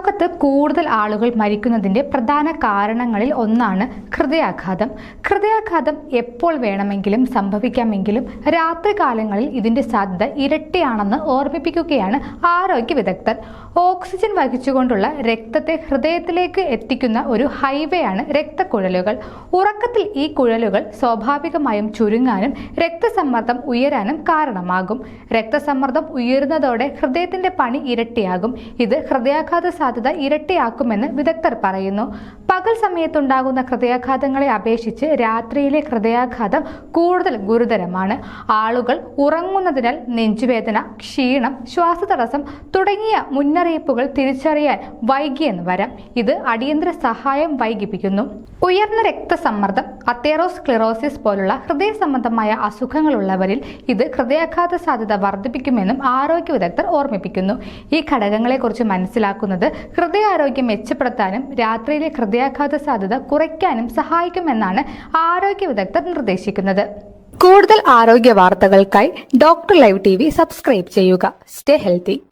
ലോകത്ത് കൂടുതൽ ആളുകൾ മരിക്കുന്നതിന്റെ പ്രധാന കാരണങ്ങളിൽ ഒന്നാണ് ഹൃദയാഘാതം. ഹൃദയാഘാതം എപ്പോൾ വേണമെങ്കിലും സംഭവിക്കാമെങ്കിലും രാത്രികാലങ്ങളിൽ ഇതിന്റെ സാധ്യത ഇരട്ടിയാണെന്ന് ഓർമ്മിപ്പിക്കുകയാണ് ആരോഗ്യ വിദഗ്ധർ. ഓക്സിജൻ വഹിച്ചുകൊണ്ടുള്ള രക്തത്തെ ഹൃദയത്തിലേക്ക് എത്തിക്കുന്ന ഒരു ഹൈവേ ആണ് രക്തക്കുഴലുകൾ. ഉറക്കത്തിൽ ഈ കുഴലുകൾ സ്വാഭാവികമായും ചുരുങ്ങാനും രക്തസമ്മർദ്ദം ഉയരാനും കാരണമാകും. രക്തസമ്മർദ്ദം ഉയരുന്നതോടെ ഹൃദയത്തിന്റെ പണി ഇരട്ടിയാകും. ഇത് ഹൃദയാഘാത സാധ്യത ഇരട്ടിയാക്കുമെന്ന് വിദഗ്ധർ പറയുന്നു. പകൽ സമയത്തുണ്ടാകുന്ന ഹൃദയാഘാതങ്ങളെ അപേക്ഷിച്ച് രാത്രിയിലെ ഹൃദയാഘാതം കൂടുതൽ ഗുരുതരമാണ്. ആളുകൾ ഉറങ്ങുന്നതിനാൽ നെഞ്ചുവേദന ക്ഷീണം ശ്വാസതടസ്സം തുടങ്ങിയ മുന്നറിയിപ്പുകൾ തിരിച്ചറിയാൻ വൈകിയെന്ന് വരാം. ഇത് അടിയന്തര സഹായം വൈകിപ്പിക്കുന്നു. ഉയർന്ന രക്തസമ്മർദ്ദം അത്തേറോസ്ക്ലിറോസിസ് പോലുള്ള ഹൃദയ സംബന്ധമായ അസുഖങ്ങളുള്ളവരിൽ ഇത് ഹൃദയാഘാത സാധ്യത വർദ്ധിപ്പിക്കുമെന്നും ആരോഗ്യ വിദഗ്ധർ ഓർമ്മിപ്പിക്കുന്നു. ഈ ഘടകങ്ങളെക്കുറിച്ച് മനസ്സിലാക്കുന്നത് ഹൃദയാരോഗ്യം മെച്ചപ്പെടുത്താനും രാത്രിയിലെ ഹൃദയാഘാത സാധ്യത കുറയ്ക്കാനും സഹായിക്കുമെന്നാണ് ആരോഗ്യ വിദഗ്ധർ നിർദ്ദേശിക്കുന്നത്. കൂടുതൽ ആരോഗ്യ വാർത്തകൾക്കായി ഡോക്ടർ ലൈവ് ടി സബ്സ്ക്രൈബ് ചെയ്യുക. Stay healthy.